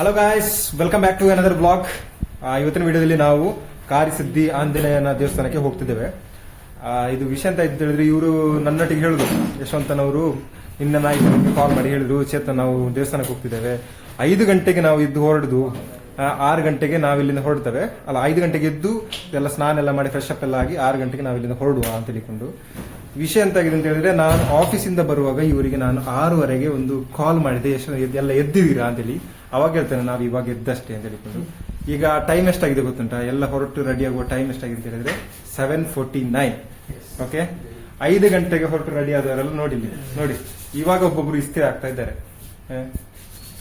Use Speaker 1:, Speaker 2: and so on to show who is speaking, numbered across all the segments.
Speaker 1: Hello guys welcome back to another blog ಇವತ್ತಿನ ವಿಡಿಯೋದಲ್ಲಿ ನಾವು ಕಾರಿಸಿದ್ದಿ ಆಂಜನೇಯನ ದೇವಸ್ಥಾನಕ್ಕೆ ಹೋಗ್ತಿದ್ದೇವೆ. ಇದು ವಿಷಯ ಅಂತ ಹೇಳಿದ್ರೆ ಇವರು ನನ್ನೊಟ್ಟಿಗೆ ಹೇಳಿದ್ರು ಯಶವಂತನವರು ನಿನ್ನ ನಾಯಿ ಕಾಲ್ ಮಾಡಿ ಹೇಳಿದ್ರು, ಚೇತನ್ ನಾವು ದೇವಸ್ಥಾನಕ್ಕೆ ಹೋಗ್ತಿದ್ದೇವೆ. ಐದು ಗಂಟೆಗೆ ನಾವು ಇದ್ದು ಹೊರಡುದು ಆರು ಗಂಟೆಗೆ ನಾವು ಇಲ್ಲಿಂದ ಹೊರಡ್ತೇವೆ. ಅಲ್ಲ, ಐದು ಗಂಟೆಗೆ ಎದ್ದು ಎಲ್ಲ ಸ್ನಾನ ಎಲ್ಲ ಮಾಡಿ ಫ್ರೆಶ್ ಅಪ್ ಎಲ್ಲ ಆಗಿ ಆರು ಗಂಟೆಗೆ ನಾವು ಇಲ್ಲಿಂದ ಹೊರಡುವ ಅಂತ ಹೇಳಿಕೊಂಡು. ವಿಷಯ ಎಂತಾಗಿದೆ ಅಂತ ಹೇಳಿದ್ರೆ ನಾನು ಆಫೀಸಿಂದ ಬರುವಾಗ ಇವರಿಗೆ ನಾನು ಆರೂವರೆಗೆ ಒಂದು ಕಾಲ್ ಮಾಡಿದೆ. ಎಷ್ಟು ಎಲ್ಲ ಎದ್ದಿದ್ದೀರಾ ಅಂತೇಳಿ ಅವಾಗ ಹೇಳ್ತೇನೆ ನಾವು ಇವಾಗ ಎದ್ದಷ್ಟೇ ಅಂತ ಹೇಳಿಕೊಂಡು. ಈಗ ಟೈಮ್ ಎಷ್ಟಾಗಿದೆ ಗೊತ್ತುಂಟಾ? ಎಲ್ಲ ಹೊರಟು ರೆಡಿ ಆಗುವ ಟೈಮ್ ಎಷ್ಟಾಗಿದೆ ಅಂತ ಹೇಳಿದ್ರೆ ಸೆವೆನ್ ಫೋರ್ಟಿ ನೈನ್ ಓಕೆ ಐದು ಗಂಟೆಗೆ ಹೊರಟು ರೆಡಿ ಆದವರೆಲ್ಲ ನೋಡಿ ನೋಡಿ ಇವಾಗ ಒಬ್ಬೊಬ್ರು ಇಸ್ತಿರ ಆಗ್ತಾ ಇದ್ದಾರೆ.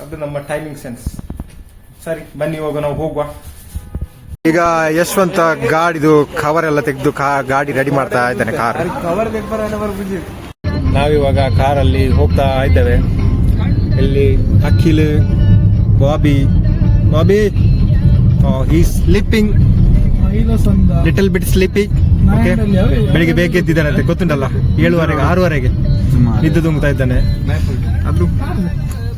Speaker 1: ಅದು ನಮ್ಮ ಟೈಮಿಂಗ್ ಸೆನ್ಸ್ ಸರಿ ಬನ್ನಿ ಹೋಗ ನಾವು ಹೋಗುವ. ಈಗ ಯಶವಂತ ಗಾಡಿದು ಕವರ್ ಎಲ್ಲ ತೆಗೆದು ಗಾಡಿ ರೆಡಿ ಮಾಡ್ತಾ ಇದ್ದಾನೆ ಕಾರ್
Speaker 2: ಕವರ್
Speaker 1: ನಾವಿವಾಗ ಕಾರಲ್ಲಿ ಹೋಗ್ತಾ ಇದ್ದೇವೆ. ಇಲ್ಲಿ ಅಖಿಲ್ ಬಾಬಿ ಬಾಬಿ ಈ ಸ್ಲೀಪಿಂಗ್
Speaker 2: ಐಲಸಂದ
Speaker 1: ಲಿಟಲ್ ಬಿಟ್ ಸ್ಲೀಪಿಂಗ್ ಓಕೆ ಬೆಳಿಗ್ಗೆ ಬೇಕೆದ್ದಿದ್ದಾನಂತೆ ಗೊತ್ತುಂಟಲ್ಲ? ಏಳುವರೆಗೆ ಆರೂವರೆಗೆ. ನಿದ್ದು ತುಂಬುತ್ತಾ ಇದ್ದಾನೆ. ಅದು.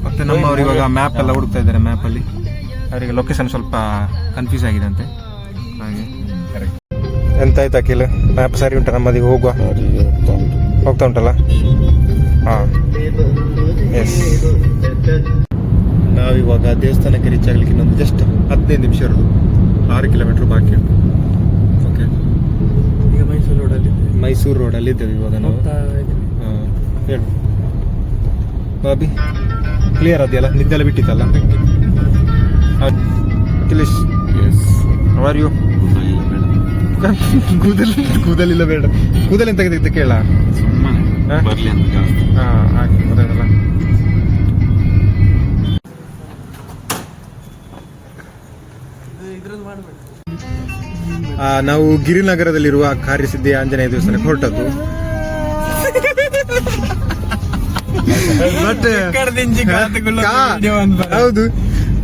Speaker 1: ಮತ್ತೆ ನಮ್ಮವ್ರು ಇವಾಗ ಮ್ಯಾಪ್ ಎಲ್ಲ ಹುಡುಕ್ತಾ ಇದ್ದಾರೆ ಮ್ಯಾಪ್ ಅಲ್ಲಿ. ಅವರಿಗೆ ಲೊಕೇಶನ್ ಸ್ವಲ್ಪ ಕನ್ಫ್ಯೂಸ್ ಆಗಿದೆ ಅಂತೆ ಹಾಗೆ. ಎಂತ ಆಯ್ತು ಅಖಿಲ್? ಮ್ಯಾಪ್ ಸರಿ ಉಂಟಾ ನಮ್ಮದಿಗೆ ಹೋಗುವ? ಹೋಗ್ತಾ ಉಂಟಲ್ಲ? ಹಾ. ನಾವಿವಾಗ ದೇವಸ್ಥಾನಕ್ಕೆ ರೀಚ್ ಆಗಲಿಕ್ಕೆ ಇನ್ನೊಂದು ಜಸ್ಟ್ ಹದಿನೈದು ನಿಮಿಷ ಇರೋದು. ಆರು ಕಿಲೋಮೀಟರ್ ಬಾಕಿ ಉಂಟು. ಓಕೆ
Speaker 2: ಈಗ ಮೈಸೂರು ರೋಡಲ್ಲಿ
Speaker 1: ಮೈಸೂರು ರೋಡಲ್ಲಿ ಇದ್ದೇವೆ ಇವಾಗ ನಾವು. ಹಾ, ಹೇಳು. ಬಾಬಿ ಕ್ಲಿಯರ್ ಅದೆಯಲ್ಲ ನಿದ್ದೆಲ್ಲ ಬಿಟ್ಟಿತ್ತಲ್ಲ? ಅಖಿಲೇಶ್. ಅವರ್ ಯು ಕೂದಲ್ ಕೂದಲಿಲ್ಲ ಬೇಡ. ಕೂದಲಿಂದ ಎಂತ ತೆಗೆದಿದ್ದ ಕೇಳ. ಹಾಂ?
Speaker 3: ಹಾಂ ಅಂತ ಜಾಸ್ತಿ
Speaker 1: ಹಾ ಆಯ್ತು ಗೊತ್ತಾಯ್ತಲ್ಲ. ನಾವು ಗಿರಿನಗರದಲ್ಲಿರುವ ಕಾರ್ಯಸಿದ್ಧಿ ಆಂಜನೇಯ ದೇವಸ್ಥಾನಕ್ಕೆ ಹೊರಟದ್ದು. ಹೌದು.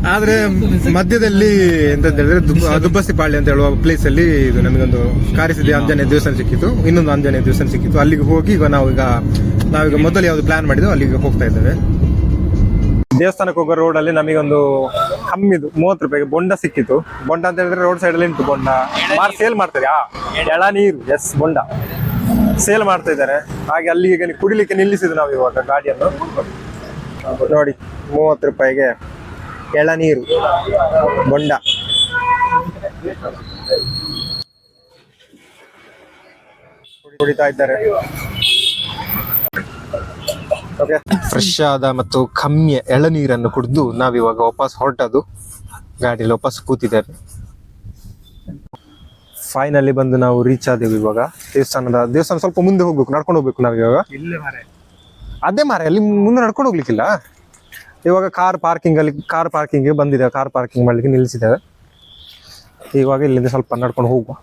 Speaker 1: ಆದ್ರೆ ಮಧ್ಯದಲ್ಲಿ ಎಂತ ಹೇಳಿದ್ರೆ ದುಬ್ಬ- ದುಬ್ಬಸ್ತಿ ಪಾಳ್ಯ ಅಂತ ಹೇಳುವ ಪ್ಲೇಸ್ ಅಲ್ಲಿ ಇದು ನಮಗೊಂದು ಕಾರ್ಯಸಿದ್ಧಿ ಆಂಜನೇಯ ದೇವಸ್ಥಾನ ಸಿಕ್ಕಿತ್ತು ಇನ್ನೊಂದು ಆಂಜನೇಯ ದೇವಸ್ಥಾನ ಸಿಕ್ಕಿತ್ತು ಅಲ್ಲಿಗೆ ಹೋಗಿ ಈಗ ನಾವೀಗ ನಾವೀಗ ಮೊದಲು ಯಾವ್ದು ಪ್ಲಾನ್ ಮಾಡಿದ್ವಿ ಅಲ್ಲಿಗೆ ಹೋಗ್ತಾ ಇದ್ದೇವೆ. ದೇವಸ್ಥಾನಕ್ಕೆ ಹೋಗೋ ರೋಡ್ ಅಲ್ಲಿ ನಮಗೊಂದು ಕಮ್ಮಿದು ಮೂವತ್ತು ರೂಪಾಯಿಗೆ ಬೊಂಡ ಸಿಕ್ಕಿತ್ತು. ಬೊಂಡ ಅಂತ ಹೇಳಿದ್ರೆ ರೋಡ್ ಸೈಡ್ ಅಲ್ಲಿ ಉಂಟು ಬೊಂಡ. ಮಾರ್ ಸೇಲ್ ಮಾಡ್ತಾರೆ? ಆ ಎಳನೀರು ಎಸ್ ಬೊಂಡ. ಸೇಲ್ ಮಾಡ್ತಾ ಇದ್ದಾರೆ. ಹಾಗೆ ಅಲ್ಲಿ ಈಗ ಕುಡಿಲಿಕ್ಕೆ ನಿಲ್ಲಿಸಿದ್ರು ನಾವು ಇವಾಗ ಗಾಡಿಯನ್ನು. ನೋಡಿ, ಮೂವತ್ತು ರೂಪಾಯಿಗೆ ಎಳನೀರು ಬೊಂಡ. ಕುಡಿತಾ ಇದ್ದಾರೆ. ಫ್ರೆಶ್ ಆದ ಮತ್ತು ಕಮ್ಮಿ ಎಳನೀರನ್ನು ಕುಡಿದು ನಾವಿವಾಗ ವಾಪಸ್ ಹೊರಟದು ಗಾಡಿಯಲ್ಲಿ ವಾಪಸ್ ಕೂತಿದ್ದೇವೆ. ಫೈನಲಿ ಬಂದು ನಾವು ರೀಚ್ ಆದೇವು ಇವಾಗ. ದೇವಸ್ಥಾನದ ದೇವಸ್ಥಾನ ಸ್ವಲ್ಪ ಮುಂದೆ ಹೋಗ್ಬೇಕು ನಡ್ಕೊಂಡು ಹೋಗ್ಬೇಕು ನಾವು ಇವಾಗ.
Speaker 2: ಇಲ್ಲೇ ಮಾರೆ.
Speaker 1: ಅದೇ ಮಾರೆ ಅಲ್ಲಿ ಮುಂದೆ ನಡ್ಕೊಂಡು ಹೋಗ್ಲಿಕ್ಕಿಲ್ಲ. ಇವಾಗ ಕಾರ್ ಪಾರ್ಕಿಂಗ್ ಅಲ್ಲಿ ಕಾರ್ ಪಾರ್ಕಿಂಗ್ ಬಂದಿದೆ ಕಾರ್ ಪಾರ್ಕಿಂಗ್ ಮಾಡ್ಲಿಕ್ಕೆ ನಿಲ್ಲಿಸಿದ್ದೇವೆ. ಇವಾಗ ಇಲ್ಲಿಂದ ಸ್ವಲ್ಪ ನಡ್ಕೊಂಡು ಹೋಗುವ.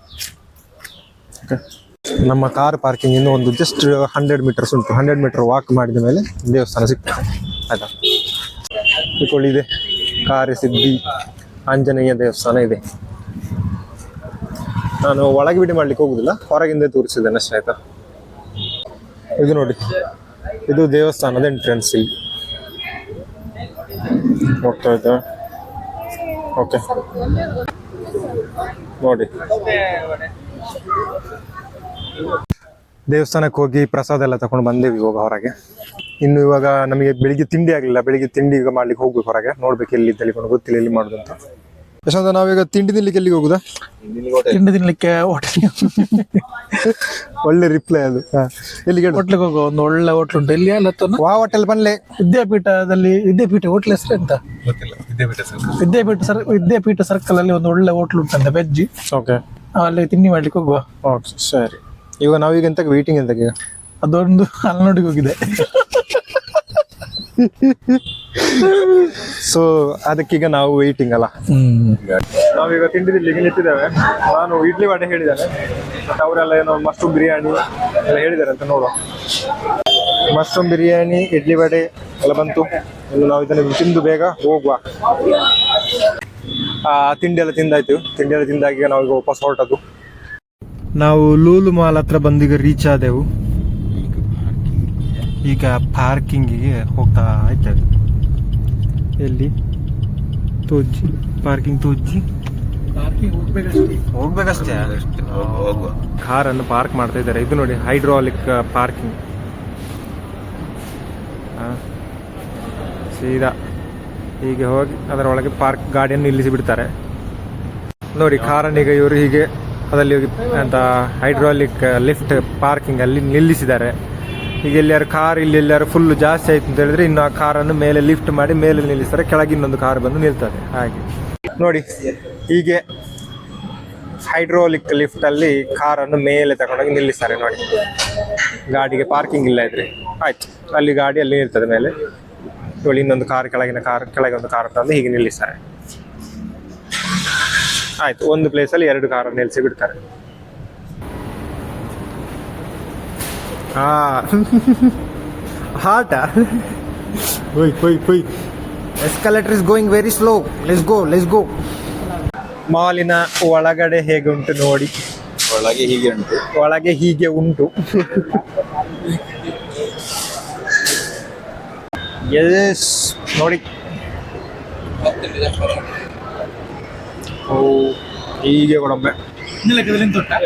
Speaker 1: ನಮ್ಮ ಕಾರ್ ಪಾರ್ಕಿಂಗ್ ಇನ್ನು ಒಂದು ಜಸ್ಟ್ ಹಂಡ್ರೆಡ್ ಮೀಟರ್ಸ್ ಉಂಟು. ಹಂಡ್ರೆಡ್ ಮೀಟರ್ ವಾಕ್ ಮಾಡಿದ ಮೇಲೆ ದೇವಸ್ಥಾನ ಸಿಗ್ತದೆ. ಆಯ್ತಾ? ಇಟ್ಕೊಳ್ಳಿ, ಇದೆ. ಕಾರ್ಯ ಸಿದ್ಧಿ. ಆಂಜನೇಯ ದೇವಸ್ಥಾನ ಇದೆ. ನಾನು ಒಳಗೆ ಬಿಡಿ ಮಾಡ್ಲಿಕ್ಕೆ ಹೋಗುದಿಲ್ಲ. ಹೊರಗಿಂದ ತೋರಿಸಿದ್ದೇನೆ ಅಷ್ಟೇ, ಆಯ್ತಾ? ಇದು ನೋಡಿ. ಇದು ದೇವಸ್ಥಾನದ ಎಂಟ್ರೆನ್ಸ್ ಇಲ್ಲಿ. ಹೋಗ್ತಾ ಇದ್ದೇವೆ ಓಕೆ ನೋಡಿ. ದೇವಸ್ಥಾನಕ್ಕೆ ಹೋಗಿ ಪ್ರಸಾದ ಎಲ್ಲ ತಗೊಂಡು ಬಂದೇವಿ ಇವಾಗ ಹೊರಗೆ. ಇನ್ನು ಇವಾಗ ನಮಗೆ ಬೆಳಿಗ್ಗೆ ತಿಂಡಿ ಆಗಲಿಲ್ಲ. ಬೆಳಿಗ್ಗೆ ತಿಂಡಿ ಈಗ ಮಾಡ್ಲಿಕ್ಕೆ ಹೋಗ್ಬೇಕು ಹೊರಗೆ. ನೋಡ್ಬೇಕು ಎಲ್ಲಿ ತಲೆಕೊಂಡು ಗೊತ್ತಿಲ್ಲ ಎಲ್ಲಿ ಮಾಡುದು ಅಂತ. ಯಶವಂತ ನಾವೀಗ ತಿಂಡಿ ತಿನ್ಲಿಕ್ಕೆ ಎಲ್ಲಿಗೆ ಹೋಗುದಾ?
Speaker 2: ತಿಂಡಿ ತಿನ್ಲಿಕ್ಕೆ ಹೋಟೆಲ್
Speaker 1: ಒಳ್ಳೆ ರಿಪ್ಲೈ ಅದು. ಎಲ್ಲಿಗೆ
Speaker 2: ಹೋಟ್ಲಿಗೆ ಹೋಗುವ ಒಂದು ಒಳ್ಳೆ ಹೋಟ್ಲ್ ಉಂಟು. ಇಲ್ಲಿ ಅಲ್ಲತ್ತನು
Speaker 1: ವಾ ಹೋಟೆಲ್ ಬನ್ಲೆ.
Speaker 2: ವಿದ್ಯಾಪೀಠದಲ್ಲಿ ವಿದ್ಯಾಪೀಠ ಹೋಟ್ಲ್ ಹೆಸರು ಎಂತ? ವಿದ್ಯಾಪೀಠ ಸರ್ ವಿದ್ಯಾಪೀಠ ಸರ್ಕಲ್ ಅಲ್ಲಿ ಒಂದು ಒಳ್ಳೆ ಹೋಟ್ಲ್ ಉಂಟಂತೆ ವೆಜ್
Speaker 1: ಓಕೆ
Speaker 2: ಅಲ್ಲಿ ತಿಂಡಿ ಮಾಡ್ಲಿಕ್ಕೆ ಹೋಗುವ.
Speaker 1: ಓಕೆ ಸರಿ. ಇವಾಗ ನಾವೀಗ ಎಂತ ವೇಟಿಂಗ್ ಎಂತಕ್ಕೆ?
Speaker 2: ಅದೊಂದು ಅಲ್ನೋಡಿಗೆ ಹೋಗಿದೆ.
Speaker 1: ಸೊ ಅದಕ್ಕೀಗ ನಾವು ವೇಟಿಂಗ್ ಅಲ್ಲ. ನಾವೀಗ ತಿಂಡಿ ತಿನ್ಲಿಕ್ಕೆ ನಿಂತಿದ್ದೇವೆ. ನಾನು ಇಡ್ಲಿ ವಡೆ ಹೇಳಿದ್ದೇನೆ ಬಟ್ ಅವರೆಲ್ಲ ಏನೋ ಮಶ್ರೂಮ್ ಬಿರಿಯಾನಿ ಎಲ್ಲ ಹೇಳಿದ್ದಾರೆ ಅಂತ ನೋಡುವ. ಮಶ್ರೂಮ್ ಬಿರಿಯಾನಿ ಇಡ್ಲಿ ವಡೆ ಎಲ್ಲ ಬಂತು. ನಾವು ಇದನ್ನು ತಿಂದು ಬೇಗ ಹೋಗುವ. ಆ ತಿಂಡಿ ಎಲ್ಲ ತಿಂದಾಯ್ತು. ತಿಂಡಿ ಎಲ್ಲ ತಿಂದಾಗ ಈಗ ನಾವು ಈಗ ವಾಪಸ್ ಹೊರಟದ್ದು. ನಾವು ಲೂಲು ಮಾಲ್ ಹತ್ರ ಬಂದೀಗ ರೀಚ್ ಆದೆವು. ಈಗ ಪಾರ್ಕಿಂಗಿಗೆ ಹೋಗ್ತಾ ಇದ್ದೇವೆ. ಎಲ್ಲಿ? ತೋಜ್ಜಿ ಪಾರ್ಕಿಂಗ್ ತೋಜ್ಜಿ.
Speaker 2: ಹೋಗ್ಬೇಕಷ್ಟೇ.
Speaker 3: ಹೋಗುವ.
Speaker 1: ಕಾರನ್ನು ಪಾರ್ಕ್ ಮಾಡ್ತಾ ಇದ್ದಾರೆ. ಇದು ನೋಡಿ ಹೈಡ್ರಾಲಿಕ್ ಪಾರ್ಕಿಂಗ್ ಸೀದಾ ಹೀಗೆ ಹೋಗಿ ಅದರ ಒಳಗೆ ಪಾರ್ಕ್ ಗಾಡಿಯನ್ನು ನಿಲ್ಲಿಸಿ ಬಿಡ್ತಾರೆ. ನೋಡಿ ಕಾರನ್ನು ಈಗ ಇವರು ಹೀಗೆ ಅದರಲ್ಲಿ ಅಂತ ಹೈಡ್ರಾಲಿಕ್ ಲಿಫ್ಟ್ ಪಾರ್ಕಿಂಗ್ ಅಲ್ಲಿ ನಿಲ್ಲಿಸಿದ್ದಾರೆ. ಈಗ ಎಲ್ಲಾರು ಕಾರ್, ಇಲ್ಲಿ ಎಲ್ಲಾರು ಫುಲ್ ಜಾಸ್ತಿ ಆಯ್ತು ಅಂತ ಹೇಳಿದ್ರೆ ಇನ್ನು ಆ ಕಾರನ್ನು ಮೇಲೆ ಲಿಫ್ಟ್ ಮಾಡಿ ಮೇಲೆ ನಿಲ್ಲಿಸ್ತಾರೆ. ಕೆಳಗೆ ಇನ್ನೊಂದು ಕಾರ್ ಬಂದು ನಿಲ್ತದೆ. ಹಾಗೆ. ನೋಡಿ, ಹೀಗೆ ಹೈಡ್ರೋಲಿಕ್ ಲಿಫ್ಟ್ ಅಲ್ಲಿ ಕಾರನ್ನು ಮೇಲೆ ತಗೊಂಡೋಗಿ ನಿಲ್ಲಿಸ್ತಾರೆ. ನೋಡಿ. ಗಾಡಿಗೆ ಪಾರ್ಕಿಂಗ್ ಇಲ್ಲ ಇದ್ರೆ. ಆಯ್ತು. ಅಲ್ಲಿ ಗಾಡಿ ಅಲ್ಲಿ ನಿಲ್ತದೆ ಮೇಲೆ. ನೋಡಿ, ಇನ್ನೊಂದು ಕಾರ್, ಕೆಳಗಿನ ಕಾರ್, ಕೆಳಗೆ ಒಂದು ಕಾರ್ ತಂದು ಹೀಗೆ ನಿಲ್ಲಿಸ್ತಾರೆ. ಆಯ್ತು. ಒಂದು ಪ್ಲೇಸ್ ಅಲ್ಲಿ ಎರಡು ಕಾರ್ ನಿಲ್ಲಿಸಿ ಬಿಡ್ತಾರೆ ಹಾ. ಹಾಟ ಹೊಯ್ ಹೊಯ್ ಹೊಯ್. Escalator is going very slow let's go let's go ಮಾಲಿನ ಒಳಗಡೆ ಹೇಗೆ ಉಂಟು ನೋಡಿ.
Speaker 3: ಒಳಗೆ ಹೀಗೆ ಉಂಟು.
Speaker 1: ಒಳಗೆ ಹೀಗೆ ಉಂಟು. ಎಸ್ ನೋಡಿ. ಓ ಹೀಗೆ ಕೊಡೊಮ್ಮೆ.
Speaker 2: ಲೆಕ್ಕದಲ್ಲಿ ಎಂತ ಉಂಟಾ?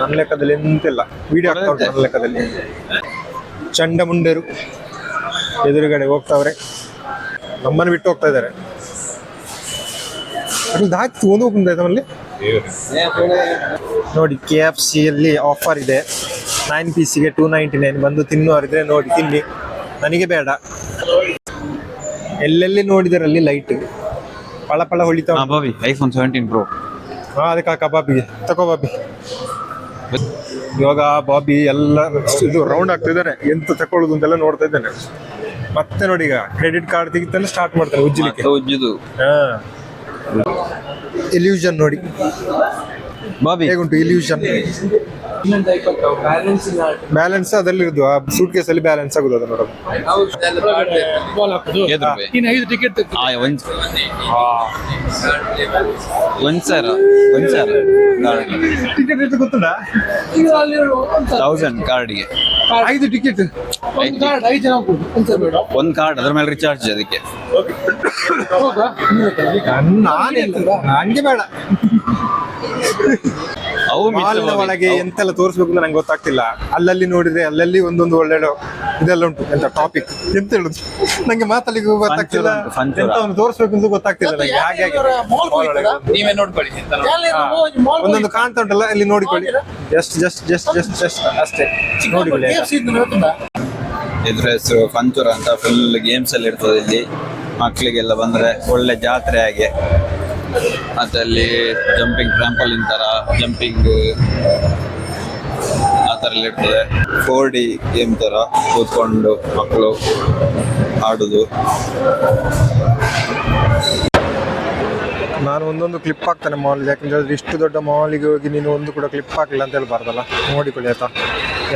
Speaker 1: ನನ್ನ ಲೆಕ್ಕದಲ್ಲಿ ಎಂತಿಲ್ಲ. ವಿಡಿಯೋ ಆಗ್ತಾ ಉಂಟು ನನ್ನ ಲೆಕ್ಕದಲ್ಲಿ. ಚಂಡಮುಂಡರು ಎದುರುಗಡೆ ಹೋಗ್ತಾವ್ರೆ. ನಮ್ಮನ್ನು ಬಿಟ್ಟು ಹೋಗ್ತಾ ಇದ್ದಾರೆ. ಅಲ್ಲಿ ದಾಚಿ ಒಂದು ನಮ್ಮಲ್ಲಿ. ನೋಡಿ ಕೆ ಎಫ್ ಸಿಯಲ್ಲಿ ಆಫರ್ ಇದೆ. ನೈನ್ ಪೀಸಿಗೆ ಟೂ ನೈಂಟಿ ನೈನ್ ಬಂದು ತಿನ್ನುವರಿದ್ರೆ ನೋಡಿ ತಿನ್ನಿ. ನನಗೆ ಬೇಡ. ಎಲ್ಲೆಲ್ಲಿ ನೋಡಿದರಲ್ಲಿ ಲೈಟ್ ಪಳ ಪಳ ಹೊಳಿತಾವ.
Speaker 3: ಬಾಬಿ ಐಫೋನ್ ಸೆವೆಂಟೀನ್ ಪ್ರೋ
Speaker 1: ಹಾ ಅದಕ್ಕೆ ಹಾಕ ಬಾಬಿಗೆ. ತಗೋ ಬಾಬಿ. ಇವಾಗ ಬಾಬಿ ಎಲ್ಲ ಇದು ರೌಂಡ್ ಆಗ್ತಿದ್ದಾನೆ ಎಂತ ತಕೊಳ್ಳೋದು ಅಂತೆಲ್ಲ ನೋಡ್ತಾ ಇದ್ದಾನೆ. ಮತ್ತೆ ನೋಡಿ ಈಗ ಕ್ರೆಡಿಟ್ ಕಾರ್ಡ್ ತೆಗಿತಾನೆ ಸ್ಟಾರ್ಟ್ ಮಾಡ್ತಾರೆ ಉಜ್ಜಲಿಕ್ಕೆ.
Speaker 3: ಉಜ್ಜಿದು.
Speaker 1: ಹಾ. ಇಲ್ಯೂಷನ್ ನೋಡಿ.
Speaker 3: ಬಾಬಿ.
Speaker 1: ಹೇಗುಂಟು ಇಲ್ಯೂಷನ್ ಬ್ಯಾಲೆನ್ಸ್ ಅದಲ್ಲಿ ಇರುದು ಆ ಸೂಟ್ ಕೇಸ್ ಅಲ್ಲಿ ಬ್ಯಾಲೆನ್ಸ್ ಆಗುದು ಅದು ನೋಡೋದು?
Speaker 2: ಇನ್ನು ಐದು ಟಿಕೆಟ್
Speaker 3: ಒಂದ್ ಒಂದ್ ಸಾವಿರ ಒಂದ್ ಸಾವಿರ
Speaker 1: ಟಿಕೆಟ್ ಎಷ್ಟು ಗೊತ್ತುಂಟಾ?
Speaker 3: ತೌಸಂಡ್ ಕಾರ್ಡ್ಗೆ.
Speaker 2: ಐದು ಟಿಕೆಟ್ ಒಂದು ಕಾರ್ಡ್ ಐದು ಜನ ಒಂದು ಸಾವಿರ ಬೇಡ.
Speaker 3: ಒಂದ್ ಕಾರ್ಡ್ ಅದ್ರ ಮೇಲೆ ರಿಚಾರ್ಜ್ ಅದಕ್ಕೆ.
Speaker 1: ನಾನೇ ಹಂಗೆ ಬೇಡ.
Speaker 3: ಅವು
Speaker 1: ಮಾಲಿನ. ಒಳಗೆ ಎಂತೆಲ್ಲ ತೋರಿಸ್ಬೇಕು ಅಂತ ನಂಗೆ ಗೊತ್ತಾಗ್ತಿಲ್ಲ. ಅಲ್ಲಲ್ಲಿ ನೋಡಿದ್ರೆ ಅಲ್ಲಲ್ಲಿ ಒಂದೊಂದು ಒಳ್ಳೆ ಇದೆಲ್ಲ ಉಂಟು ಎಂತ ಟಾಪಿಕ್ ಎಂತ ಹೇಳುದು? ನಂಗೆ ಮಾತಲ್ಲಿಗೂ ಗೊತ್ತಾಗ್ತಿಲ್ಲ. ಎಂತ ಒಂದು ತೋರಿಸ್ಬೇಕು ಅಂತ ಗೊತ್ತಾಗ್ತಿಲ್ಲ ನಂಗೆ
Speaker 3: ನೀವೇ ನೋಡ್ಕೊಳ್ಳಿ
Speaker 1: ಒಂದೊಂದು ಕಾಣ್ತಾ ಉಂಟಲ್ಲ ಇಲ್ಲಿ ನೋಡಿಕೊಳ್ಳಿ. Just just just just just ಅಷ್ಟೇ. ನೋಡಿಕೊಳ್ಳಿ?
Speaker 3: ಇದ್ರ ಹೆಸರು ಪಂಚೂರ ಅಂತ ಫುಲ್ ಗೇಮ್ಸ್ ಅಲ್ಲಿ ಇರ್ತದೆ ಇಲ್ಲಿ. ಮಕ್ಕಳಿಗೆಲ್ಲ ಬಂದ್ರೆ ಒಳ್ಳೆ ಜಾತ್ರೆ ಹಾಗೆ. ಮತ್ತೆ ಅಲ್ಲಿ ಜಂಪಿಂಗ್ ಟ್ರಾಂಪಲಿನ್ ತರ ಜಂಪಿಂಗ್ ಆ ಥರ ಎಲ್ಲ ಇರ್ತದೆ. ಫೋರ್ ಡಿ ಗೇಮ್ ತರ ಕೂತ್ಕೊಂಡು ಮಕ್ಕಳು ಆಡುದು.
Speaker 1: ನಾನು ಒಂದೊಂದು ಕ್ಲಿಪ್ ಹಾಕ್ತೇನೆ ಮಾಲ್ ಯಾಕಂದ್ರೆ ಇಷ್ಟು ದೊಡ್ಡ ಮಾಲಿಗೆ ಹೋಗಿ ನೀನು ಒಂದು ಕೂಡ ಕ್ಲಿಪ್ ಹಾಕಿಲ್ಲ ಅಂತ ಹೇಳ್ಬಾರ್ದಲ್ಲ? ನೋಡಿಕೊಳ್ಳಿ ಆಯ್ತಾ?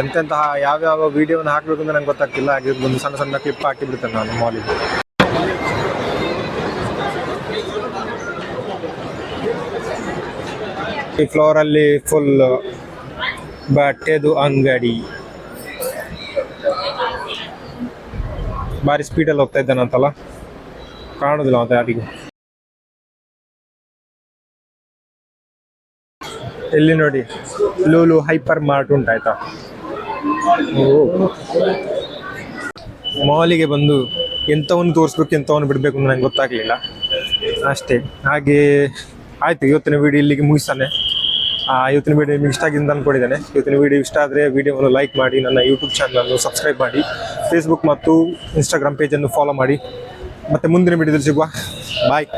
Speaker 1: ಎಂತೆಂತಹ ಯಾವ್ಯಾವ ವಿಡಿಯೋನ ಹಾಕಬೇಕು ಅಂತ ನಂಗೆ ಗೊತ್ತಾಗ್ತಿಲ್ಲ, ಹಾಗೆ ಒಂದು ಸಣ್ಣ ಸಣ್ಣ ಕ್ಲಿಪ್ ಹಾಕಿ ಬಿಡ್ತೇನೆ ನಾನು ಮಾಲಿಗೆ. ಈ ಫ್ಲೋರ್ ಅಲ್ಲಿ ಫುಲ್ ಬಟ್ಟೆದು ಅಂಗಡಿ. ಭಾರಿ ಸ್ಪೀಡಲ್ಲಿ ಹೋಗ್ತಾ ಇದ್ದಾನಂತಲ್ಲ ಕಾಣುದಿಲ್ಲ ಮತ್ತೆ ಯಾರಿಗೂ. ಇಲ್ಲಿ ನೋಡಿ, ಲೂಲು ಹೈಪರ್ ಮಾರ್ಟ್ ಉಂಟಾಯ್ತಾ ಮಾಲಿಗೆ ಬಂದು ಎಂಥವನ್ನು ತೋರಿಸ್ಬೇಕು, ಎಂಥವನ್ನು ಬಿಡಬೇಕು ಅಂತ ನಂಗೆ ಗೊತ್ತಾಗ್ಲಿಲ್ಲ. ಅಷ್ಟೇ. ಹಾಗೆ ಆಯ್ತು, ಇವತ್ತಿನ ವಿಡಿಯೋ ಇಲ್ಲಿಗೆ ಮುಗಿಸ್ತಾನೆ. ಇವತ್ತಿನ ವಿಡಿಯೋ ನಿಮಗೆ ಇಷ್ಟ ಆಗಿಂದ ಅಂದ್ಕೊಂಡಿದ್ದೇನೆ ಇವತ್ತಿನ ವಿಡಿಯೋ ಇಷ್ಟ ಆದರೆ ವಿಡಿಯೋವನ್ನು ಲೈಕ್ ಮಾಡಿ, ನನ್ನ ಯೂಟ್ಯೂಬ್ ಚಾನಲನ್ನು ಸಬ್ಸ್ಕ್ರೈಬ್ ಮಾಡಿ ಫೇಸ್ಬುಕ್ ಮತ್ತು ಇನ್ಸ್ಟಾಗ್ರಾಮ್ ಪೇಜನ್ನು ಫಾಲೋ ಮಾಡಿ. ಮತ್ತು ಮುಂದಿನ ವಿಡಿಯೋದಲ್ಲಿ ಸಿಗುವ. ಬಾಯ್